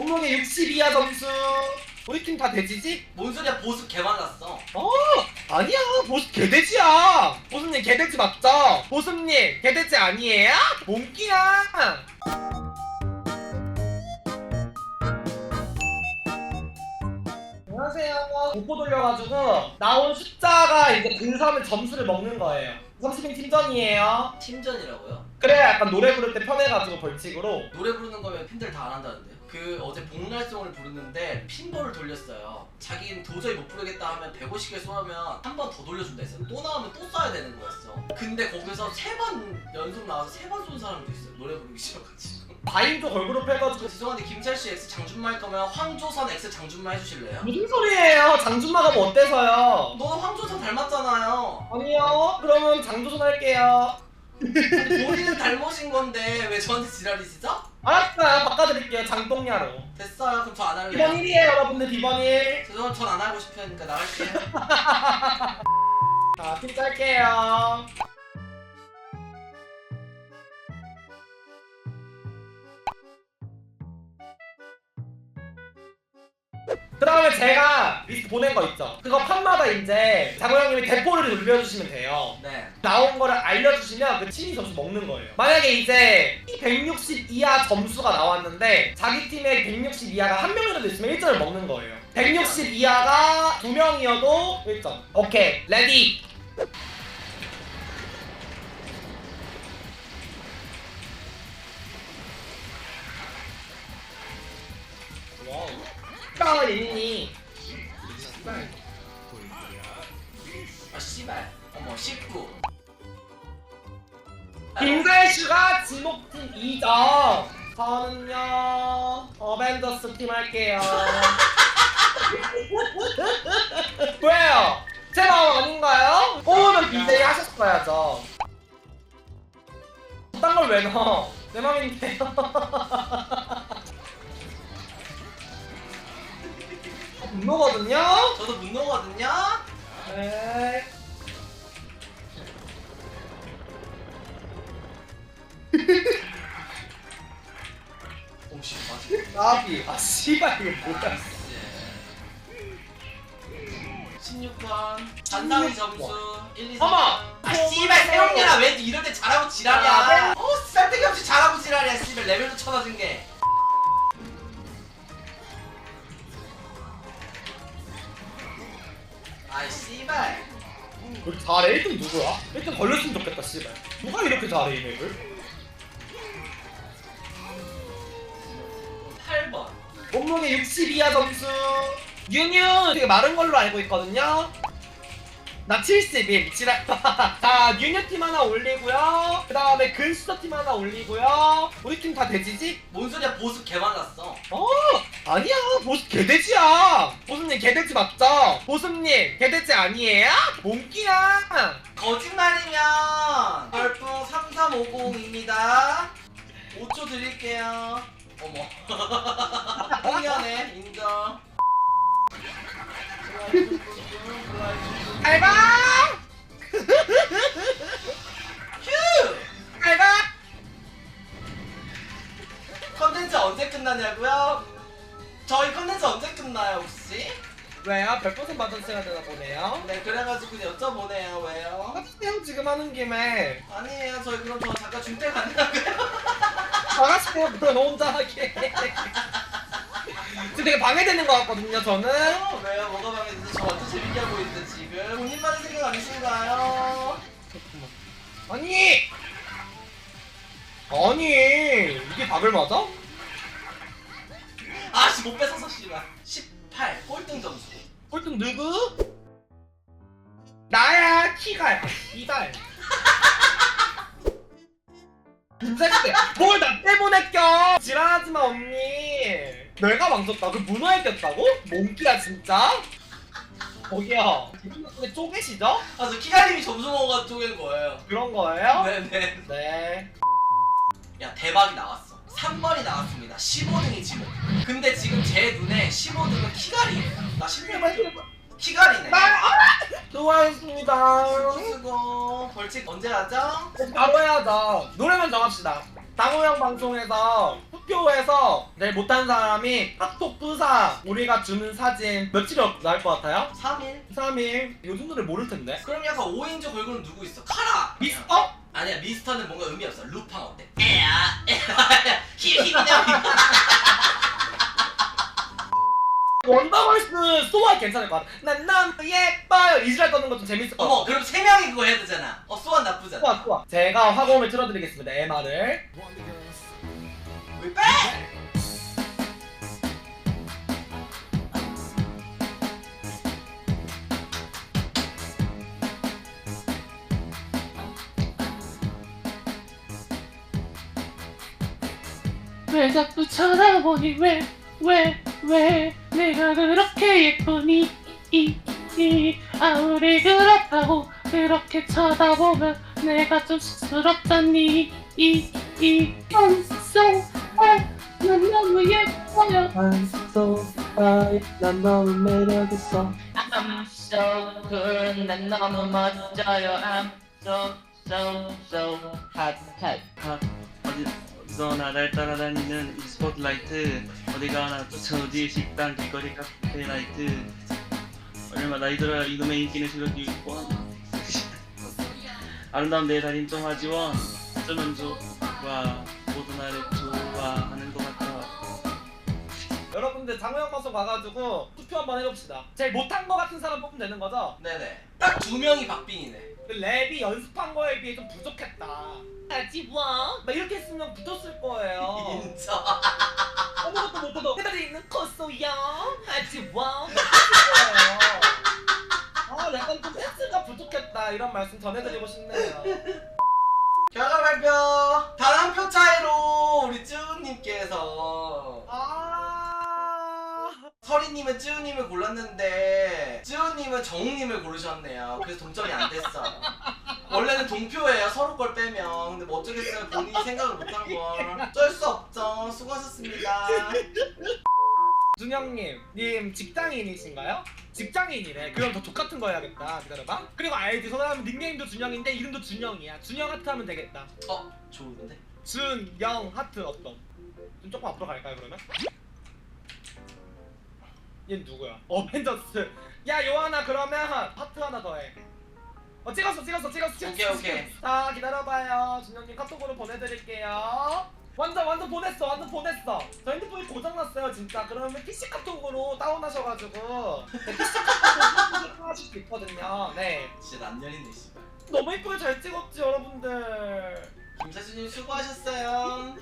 몸무게 62야 점수. 우리 팀 다 돼지지? 뭔 소리야 보습 개 많았어 어 아니야 보스 개돼지야. 보스님 개돼지 맞죠? 보스님 개돼지 아니에요? 몽키야. 안녕하세요. 공포 돌려가지고 나온 숫자가 이제 근삼을 점수를 먹는 거예요. 30인 팀전이에요. 팀전이라고요? 그래야 약간 노래 부를 때 편해가지고 벌칙으로. 노래 부르는 거면 팬들 다 안 한다는데요? 그 어제 복날송을 부르는데 핀볼을 돌렸어요 자기는 도저히 못 부르겠다 하면 150개 쏘면 한 번 더 돌려준다 했어요 또 나오면 또 쏴야 되는 거였어 근데 거기서 세 번 연속 나와서 세 번 쏜 사람도 있어요 노래 부르기 싫어가지고 과잉도 걸그룹 해가지고 죄송한데 김철 씨 X 장준마 할 거면 황조선 X 장준마 해주실래요? 무슨 소리예요? 장준마가 뭐 어때서요? 너는 황조선 닮았잖아요 아니요. 그러면 장조선 할게요. 본인은 닮으신 건데 왜 저한테 지랄이시죠? 알았어요. 바꿔드릴게요. 장동야로. 됐어요 그럼 저 안 할래요 비번 1이에요, 여러분들. 비번 1. 죄송합니다 전안 하고 싶으니까 나갈게요 자, 팀 짤게요. 그 다음에 제가 리스트 보낸 거 있죠? 그거 판마다 이제 장호 형님이 대포를 돌려주시면 돼요. 네 나온 거를 알려주시면 그 팀이 점수 먹는 거예요. 만약에 이제 160 이하 점수가 나왔는데 자기 팀에 160 이하가 한 명이라도 있으면 1점을 먹는 거예요. 160 이하가 두 명이어도 1점. 오케이, 레디. 까 예니. 아 씨발 어머 19 김살슈가 지목팀 2점. 저는요 어벤져스 팀 할게요. 왜요? 제 마음 아닌가요? 오늘 BJ 하셨어야죠. 딴 걸 왜 넣어? 내 맘인데요. 분노거든요? 저도 문노거든요? 네. 오씨 맞아. 나비. 아 씨발 이거 뭐야? 16번. 잔상이 점수. 1, 2, 3 어머! 아 씨발 세영년아 왜 이럴 때 잘하고 지랄이야. 어 쌀데기 없이 잘하고 지랄이야 씨발. 레벨도 쳐놔준 게 아이 씨발. 우리 잘해 1등 누구야? 1등 걸렸으면 좋겠다 씨발. 누가 이렇게 잘해 이 맵을? 8번. 몸무게 62야 점수. 뉴뉴 되게 마른 걸로 알고 있거든요 나 71, 미치라. 자, 뉴뉴 팀 하나 올리고요. 그 다음에 근수저 팀 하나 올리고요. 우리 팀 다 돼지지? 뭔 소리야 보습 개 많았어 어, 아니야. 보스 개돼지야. 보스님 개돼지 맞죠? 보스님 개돼지 아니에요? 몽키야. 거짓말이면 별풍 3350입니다 5초 드릴게요 어머 홍연해 인정 알바! 휴! 알바! 컨텐츠 언제 끝나냐고요? 저희 컨텐츠 언제 끝나요 혹시? 왜요? 별풍선 받았어야 되나 보네요. 네 그래가지고 여쭤보네요 왜요? 하세요 지금 하는 김에. 아니에요 저희 그럼 저 잠깐 중퇴 가능하고요 나가세요 그럼 혼자 하게. 지금 되게 방해되는 것 같거든요 저는. 어, 왜요? 뭐가 방해되지? 저 완전 재밌게 하고 있는데 지금 본인만의 생각 아니신가요? 아니! 아니 이게 답을 맞아? 아씨 못 뺏어서 씨발 18 꼴등 점수 꼴등 누구? 나야 키가 이발 김새끼 뭘나 때문에 껴 지랄하지마 언니 내가 망쳤다 그 문어에 꼈다고? 몽키야 진짜? 거기야 근 데 쪼개시죠? 아 저 키가님이 점수 먹어가 쪼갠 거예요. 그런 거예요? 네네. 네. 야 대박이 나왔어. 3번이 나왔습니다. 15등이 지목. 근데 지금 제 눈에 15등은 키가리예요 나 16번 키가리네. 나 아! 수고하셨습니다. 수고 벌칙 언제 하죠? 바로 해야죠. 노래만 정합시다 장호영 방송에서 투표해서 제일 못한 사람이 카톡 부사 우리가 주는 사진 며칠이 나올 것 같아요? 3일? 3일 요즘 노래 모를 텐데 그럼 약간 5인조 걸그룹 누구 있어? 카라! 미스터? 아니야 미스터는 뭔가 의미 없어 루팡 어때? 에야 에야 히히냐 원더걸스 소아 괜찮을 것 같아. 난 너무 예뻐요. 이지랄 떠는 거좀 재밌을 것 같아. 어머 그럼 세 명이 그거 해야 되잖아. 어 소환 나쁘잖아. 소아 소아 제가 화공을 틀어드리겠습니다. 왜 빼? 왜 자꾸 쳐다보니? 왜 왜 왜 내가 그렇게 예쁘니? 이, 이 아무리 그렇다고 그렇게 쳐다보면 내가 좀 쑥스럽잖니. 이이 I'm so high 난 너무 예뻐요. I'm so high 난 너무 매력있어. I'm so good 난 너무 멋져요. I'm so so so hot hot 하, 어디, 어디서나 날 따라다니는 이 스포트라이트 어디 가나 쫓아오지 식당 길거리 카페 라이트. 얼마 나이들어야 이놈의 인기는 실어주고. 아름다운 내 달인 좀 하지원 어쩌면 좋아. 모두 나를 좋아하는 것 같아 여러분들 장호영 방송 가가지고 투표 한번 해봅시다. 제일 못한 거 같은 사람 뽑으면 되는 거죠? 네네. 딱 두 명이 박빙이네. 그 랩이 연습한 거에 비해 좀 부족했다. 하지마 막 이렇게 했으면 붙었을 거예요. 인정. 아무것도 못해도 해달이 있는 코소야. 하지마 아 약간 좀 센스가 부족했다. 이런 말씀 전해드리고 싶네요. 결과 발표. 단 한 표 차이로 우리 쯔우님께서 아 서리님은 쯔우님을 골랐는데 쯔우님은 정우님을 고르셨네요. 그래서 동점이 안 됐어요 원래는 동표예요 서로 걸 빼면. 근데 뭐 어쩌겠어요. 본인이 생각을 못한 걸. 어쩔 수 없죠. 수고하셨습니다. 준영님 님 직장인이신가요? 직장인이래 그럼 더 족같은 거 해야겠다. 기다려봐. 그리고 알지. 소개하면 닉네임도 준영인데 이름도 준영이야. 준영 하트 하면 되겠다. 어 좋은데? 준영 하트 어떤? 좀 조금 앞으로 갈까요 그러면? 얘 누구야? 어벤져스. 야 요하나 그러면 하트 하나 더해. 어 찍었어 찍었어 찍었어 찍었어 오케이, 오케이. 자 기다려봐요. 준영님 카톡으로 보내드릴게요. 완전 완전 보냈어 완전 보냈어. 저 핸드폰이 고장났어요 진짜. 그러면 PC 카톡으로 다운하셔가지고. 네, PC 카톡으로 하실 수 있거든요. 네. 진짜 난년이네 씨발. 너무 이쁘게 잘 찍었지 여러분들. 김사수님 수고하셨어요